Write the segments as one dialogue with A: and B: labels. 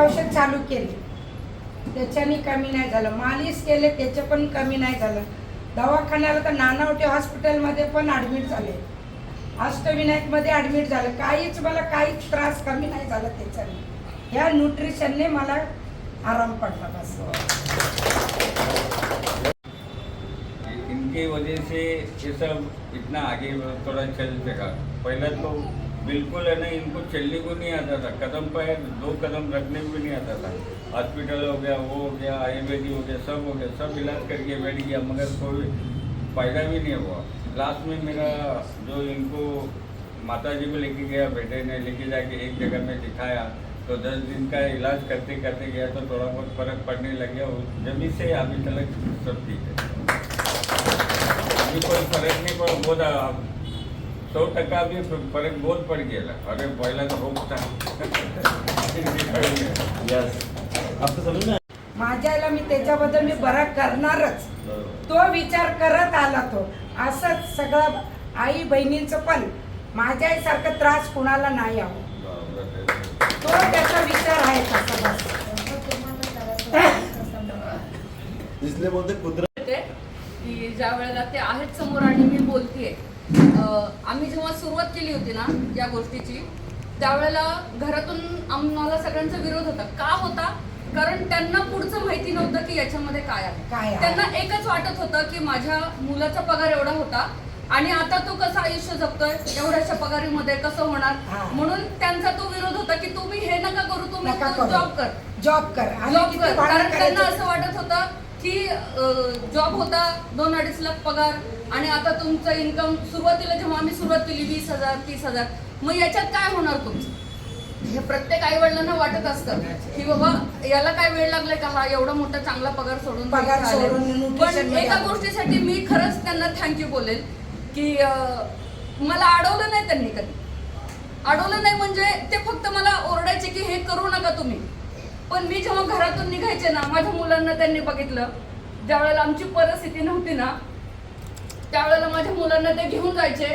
A: औषध चालू केले. त्याच्याने कमी नाही झालं. मालिश केले त्याचे पण कमी नाही झालं. दवाखान्याला तर नानावटी हॉस्पिटलमध्ये पण ॲडमिट झाले. अष्टविनायकमध्ये ॲडमिट झालं. काहीच मला काहीच त्रास कमी नाही झाला त्याच्याने. ह्या न्यूट्रिशनने मला आराम पडला बस.
B: इनके वजह से ये सब इतना आगे थोड़ा चल सका पहले तो बिल्कुल है ना इनको चलने को नहीं आता था। कदम पर दो कदम रखने को भी नहीं आता था। हॉस्पिटल हो गया, वो हो गया आयुर्वेदिक हो गया, सब हो गया, सब इलाज करके बैठ गया, मगर कोई फ़ायदा भी नहीं हुआ। लास्ट में मेरा जो इनको माता जी को लेके गया, बेटे ने लेके जाके एक जगह में दिखाया तो दस दिन का इलाज करते करते गया तो थोड़ा बहुत फ़र्क पड़ने लग गया जभी से अभी तक सब ठीक है। अभी कोई फ़र्क नहीं पड़ा बहुत सौ टका भी फरक बहुत पड़ गया अरे पहिला तो खूप
C: यस आपको समझ में
A: माझ्या आईला मी त्याच्याबद्दल मी बरा करणारच. तो विचार करत आला तो. असंच सगळं आई बहिणींचं पण माझ्या आईसारखं त्रास कुणाला नाही यावं तो त्याचा विचार आहे तसा बस.
C: इसलिए बोलते कुदरत
D: होते की ज्या वेळेला ते आहेत समोर आणि मी बोलतेय आम्ही जेव्हा सुरुवात केली होती ना या गोष्टीची त्यावेळेला घरातून आम्हाला सगळ्यांचा विरोध होता का होता कारण त्यांना पुढचं माहिती नव्हतं की याच्यामध्ये काय आहे. त्यांना एकच वाटत होतं की माझ्या मुलाचा पगार एवढा होता आणि आता तो कसं आयुष्य जगतोय एवढ्याशा पगारीमध्ये कसं. होणार म्हणून त्यांचा तो विरोध होता की तुम्ही हे नका करू तुम्ही. जॉब कर
A: जॉब कर
D: जॉब कर कारण त्यांना? असं वाटत होतं की जॉब होता दोन अडीच लाख पगार आणि आता तुमचं इन्कम सुरुवातीला जेव्हा आम्ही सुरुवात केली वीस हजार तीस हजार मग याच्यात काय होणार तुमचं? हे प्रत्येक आई वडिलांना वाटत असतं की बाबा याला काय वेळ लागलाय का? हा एवढा मोठा चांगला पगार सोडून
A: पगार
D: पण एका. गोष्टीसाठी मी खरंच त्यांना थँक्यू बोलेल की मला अडवलं नाही त्यांनी कधी. अडवलं नाही म्हणजे ते फक्त मला ओरडायचे की हे करू नका तुम्ही. पण मी जेव्हा घरातून निघायचे ना माझ्या मुलांना त्यांनी बघितलं ज्या वेळेला आमची परिस्थिती नव्हती ना त्यावेळेला माझ्या मुलांना ते घेऊन जायचे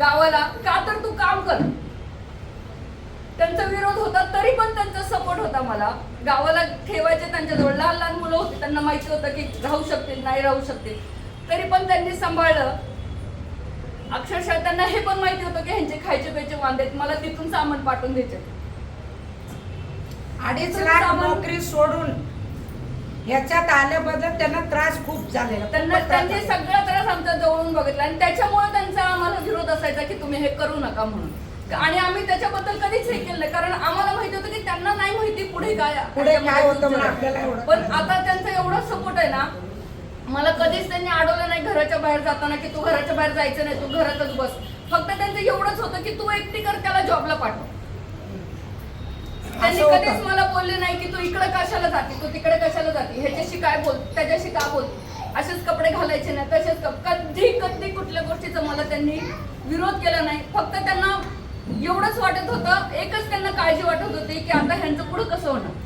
D: गावाला. का तर तू काम कर. त्यांचा विरोध होता तरी पण त्यांचा सपोर्ट होता मला. गावाला ठेवायचे त्यांच्याजवळ. लहान लहान मुलं होती त्यांना माहिती होतं की राहू शकतील नाही राहू शकतील. तरी पण त्यांनी सांभाळलं. अक्षरशः त्यांना हे पण माहिती होतं की ह्यांचे खायचे प्यायचे वांदे आहेत. मला तिथून सामान पाठवून द्यायचे
A: अडीच लाख नोकरी सोडून याच्यात आल्याबद्दल त्यांना त्रास खूप झालेला.
D: त्यांना
A: खूपच त्रास
D: त्यांनी
A: झालेला.
D: सगळा त्रास आमच्या जवळून बघितला आणि त्याच्यामुळे त्यांचा आम्हाला विरोध असायचा की तुम्ही हे करू नका म्हणून. आणि आम्ही त्याच्याबद्दल कधीच हे केलं नाही कारण आम्हाला माहिती होतं की त्यांना नाही माहिती पुढे काय
A: पुढे काय होतं म्हणून
D: future
A: आपल्याला
D: आहे.
A: एवढं
D: पण आता त्यांचा एवढा सपोर्ट आहे ना मला कधीच त्यांनी अडवलं नाही घराच्या बाहेर जाताना की तू घराच्या बाहेर जायचं नाही तू घरातच बस. फक्त त्यांचं एवढंच होतं की तू एकटी कर त्याला जॉबला पाठव. त्यांनी कधीच. मला बोलले नाही की तू इकडे कशाला जाते तू तिकडे कशाला जाते? ह्याच्याशी काय बोल त्याच्याशी का बोल? असेच कपडे घालायचे नाही तसेच कधी कधी कुठल्या गोष्टीचा मला त्यांनी विरोध केला नाही. फक्त त्यांना एवढंच वाटत होतं एकच त्यांना काळजी वाटत होती की आता ह्यांचं पुढं कसं होणार?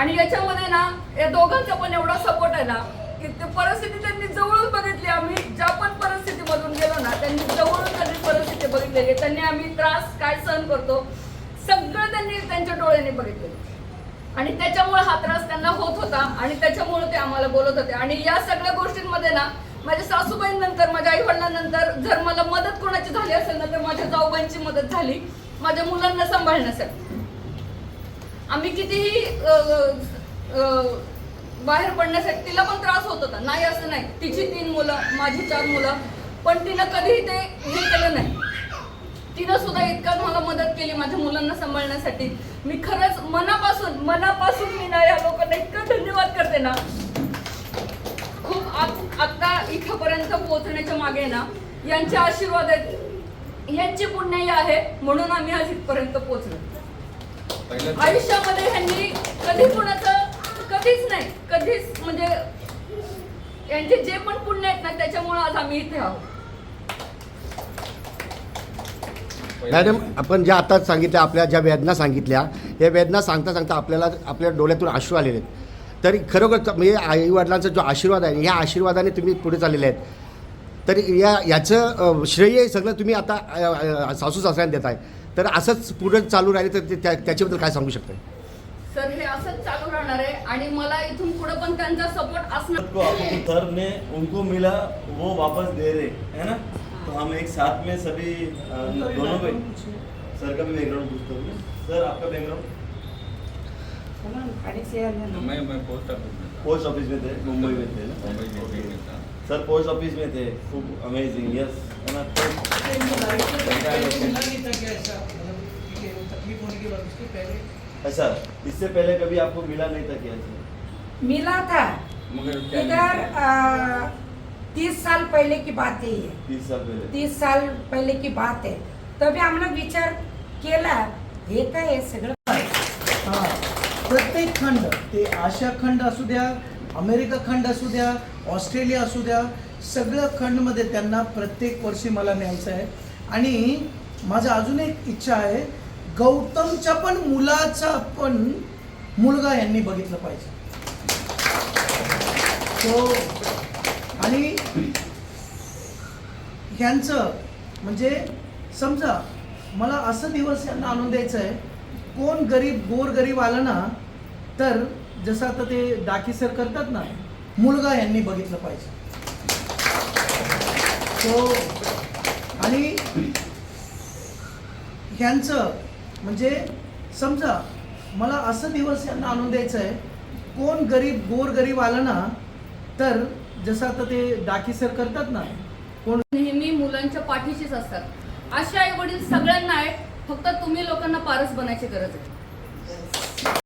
D: आणि याच्यामध्ये ना या दोघांचा पण एवढा सपोर्ट आहे ना की ते परिस्थिती त्यांनी जवळून बघितली. आम्ही ज्या पण परिस्थितीमधून गेलो ना त्यांनी जवळून त्यांनी परिस्थिती बघितलेली. त्यांनी आम्ही त्रास काय सहन करतो सगळं त्यांनी त्यांच्या डोळ्यांनी बघितलं. आणि त्याच्यामुळे हा त्रास त्यांना होत होता आणि त्याच्यामुळे ते आम्हाला बोलत होते. आणि या सगळ्या गोष्टींमध्ये ना माझ्या सासूबाईंनंतर माझ्या आई वडिलांनंतर जर मला मदत कोणाची झाली असेल ना तर माझ्या जाऊबाईंची मदत झाली माझ्या मुलांना सांभाळण्यासाठी. आम्ही कितीही बाहेर पडण्यासाठी तिला पण त्रास होत होता. नाही असं नाही. तिची तीन मुलं माझी चार मुलं पण तिनं कधीही ते हे केलं नाही. तिनं सुद्धा इतका मला केली माझ्या मुलांना सांभाळण्यासाठी. मी खरंच मनापासून मनापासून मी ना या लोकांना इतकं धन्यवाद करते ना. खूप आत- आता इथपर्यंत पोहोचण्याच्या मागे ना यांचे आशीर्वाद आहेत यांची पुण्याई आहे म्हणून आम्ही आज इथपर्यंत पोहोचलो. आयुष्यामध्ये ह्यांनी कधी कुणाचं कधीच नाही कधीच म्हणजे यांचे जे पण पुण्य आहेत ना त्याच्यामुळे आज आम्ही इथे आहोत.
E: मॅडम आपण ज्या आता सांगितल्या आपल्या ज्या वेदना सांगितल्या या वेदना सांगता सांगता आपल्याला आपल्या डोळ्यातून अश्रू आलेले आहेत. तरी खरोखर म्हणजे आईवडिलांचा जो आशीर्वाद आहे या आशीर्वादाने तुम्ही पुढे चाललेले आहेत. तर या याचं श्रेय सगळं तुम्ही आता सासू सासऱ्यांना देताय. तर असंच पुढे चालू राहिले तर ते- त्या त्याच्याबद्दल काय सांगू शकता
D: सर हे असंच चालू राहणार आहे आणि मला इथून पुढे पण त्यांचा सपोर्ट असणार.
C: को आपको सर ने उनको मिला वो वापस दे रहे है ना? तो हम एक साथ में सभी दोनों को सर का भी बैकग्राउंड पूछता हूँ सर आपका बैकग्राउंड.
B: मैं मैं पोस्ट ऑफ़िस में
C: पोस्ट ऑफ़िस में थे मुंबई में थे
B: मुंबई में था
C: सर पोस्ट ऑफ़िस में थे खूब अमेजिंग यस है ना तो अच्छा इससे पहले कभी आपको मिला नहीं था क्या
A: मिला था
B: मगर
A: इधर तीस साल पहले की बात है। ये
C: तीस साल पहले।
A: तीस साल पहले की बात आहे तभी आम्हाला विचार केला हे काय आहे सगळं?
F: हा प्रत्येक खंड ते आशिया खंड असू द्या अमेरिका खंड असू द्या ऑस्ट्रेलिया असू द्या सगळ्या खंडमध्ये त्यांना प्रत्येक वर्षी मला न्यायचं आहे. आणि माझं अजून एक इच्छा आहे गौतमच्या पण मुलाचा पण मुलगा यांनी बघितलं पाहिजे. तो आणि ह्यांचं म्हणजे समजा मला असं दिवस यांना आणून द्यायचं आहे कोण गरीब गोरगरीब आलं ना तर जसं आता ते डाकीसर करतात ना मुलगा यांनी बघितलं पाहिजे. तो आणि ह्यांचं म्हणजे समजा मला असं दिवस यांना आणून द्यायचं आहे कोण गरीब गोरगरीब आलं ना तर जसं आता ते डाकी सर करतात ना कोण
D: नेहमी मुलांच्या पाठीशीच असतात. असे आई वडील सगळ्यांना आहेत फक्त तुम्ही लोकांना पारस बनायची गरज आहे.